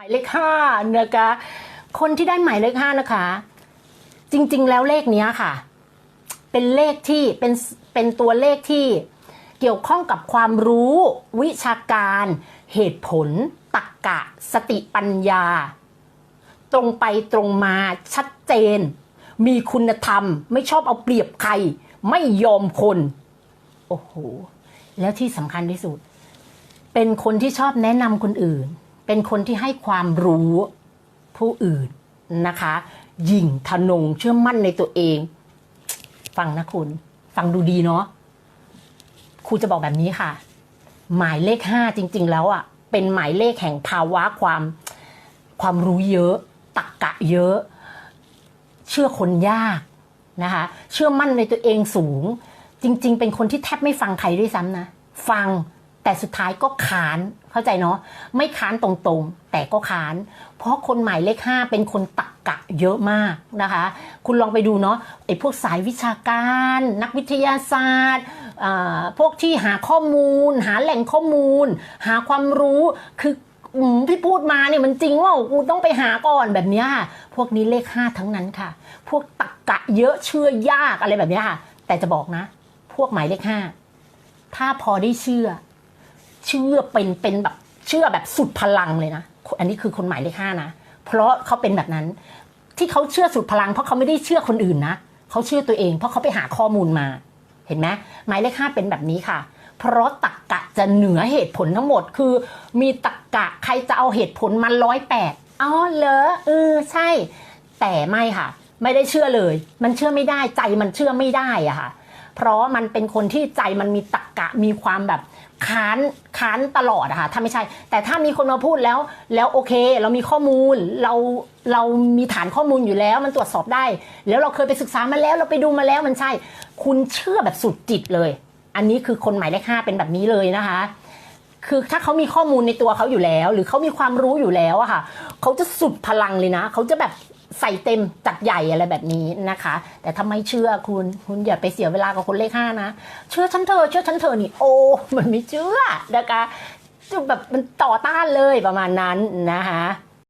มายเลขห้านะคะ คนที่ได้หมายเลขห้านะคะ จริงๆแล้วเลขเนี้ยค่ะ เป็นเลขที่เป็นเป็นตัวเลขที่เกี่ยวข้องกับความรู้วิชาการเหตุผลตรรกกะ สติปัญญา ตรงไปตรงมาชัดเจน มีคุณธรรม ไม่ชอบเอาเปรียบใคร ไม่ยอมคน โอ้โห แล้วที่สำคัญที่สุด เป็นคนที่ชอบแนะนำคนอื่น เป็นคนที่ให้ความรู้ผู้อื่นนะคะหยิ่งทะนงเชื่อมั่นในตัวเอง ฟังนะคุณ ฟังดูดีเนาะครูจะบอกแบบนี้ค่ะ หมายเลขห้าจริง ๆ แล้วอะ เป็นหมายเลขแห่งภาวะความความรู้เยอะ ตักกะเยอะ เชื่อคนยากนะคะ เชื่อมั่นในตัวเองสูง จริง ๆ เป็นคนที่แทบไม่ฟังใครด้วยซ้ำนะ ฟัง แต่สุดท้ายก็ค้านเข้าใจเนาะไม่ค้านตรงๆ แต่ก็ค้าน เพราะคนหมายเลขห้าเป็นคนตักกะเยอะมากนะคะ คุณลองไปดูเนาะไอ้พวกสายวิชาการ นักวิทยาศาสตร์พวกที่หาข้อมูล หาแหล่งข้อมูล หาความรู้คืออืมที่พูดมาเนี่ยมันจริงว่ากูต้องไปหาก่อนแบบเนี้ยค่ะ พวกนี้เลขห้าทั้งนั้นค่ะ พวกตักกะเยอะเชื่อยากอะไรแบบเนี้ยค่ะ แต่จะบอกนะ พวกหมายเลขห้าถ้าพอได้เชื่อ เชื่อเป็นเป็นแบบเชื่อแบบสุดพลังเลยนะ อันนี้คือคนหมายเลขห้านะ เพราะเขาเป็นแบบนั้น ที่เขาเชื่อสุดพลัง เพราะเขาไม่ได้เชื่อคนอื่นนะเขาเชื่อตัวเอง เพราะเขาไปหาข้อมูลมา เห็นไหมหมายเลขห้าเป็นแบบนี้ค่ะ เพราะตักกะจะเหนือเหตุผลทั้งหมด คือมีตักกะใครจะเอาเหตุผลมาร้อยแปดอ๋อเหรอเออใช่ แต่ไม่ค่ะ ไม่ได้เชื่อเลย มันเชื่อไม่ได้ใจมันเชื่อไม่ได้อะค่ะ เพราะมันเป็นคนที่ใจมันมีตักกะมีความแบบค้านค้านตลอดอะค่ะถ้าไม่ใช่ แต่ถ้ามีคนมาพูดแล้ว แล้วโอเค เรามีข้อมูลเราเรามีฐานข้อมูลอยู่แล้ว มันตรวจสอบได้ แล้วเราเคยไปศึกษามาแล้ว เราไปดูมาแล้วมันใช่ คุณเชื่อแบบสุดจิตเลย อันนี้คือคนหมายเลขห้าเป็นแบบนี้เลยนะคะ คือถ้าเขามีข้อมูลในตัวเขาอยู่แล้ว หรือเขามีความรู้อยู่แล้วอะค่ะเขาจะสุดพลังเลยนะเขาจะแบบ ใส่เต็มจัดใหญ่อะไรแบบนี้นะคะ แต่ถ้าไม่เชื่อคุณคุณอย่าไปเสียเวลากับคนเลขห้านะเชื่อฉันเถอะเชื่อฉันเถอะนี่โอ้มันไม่เชื่อนะคะจะแบบมันต่อต้านเลยประมาณนั้นนะคะ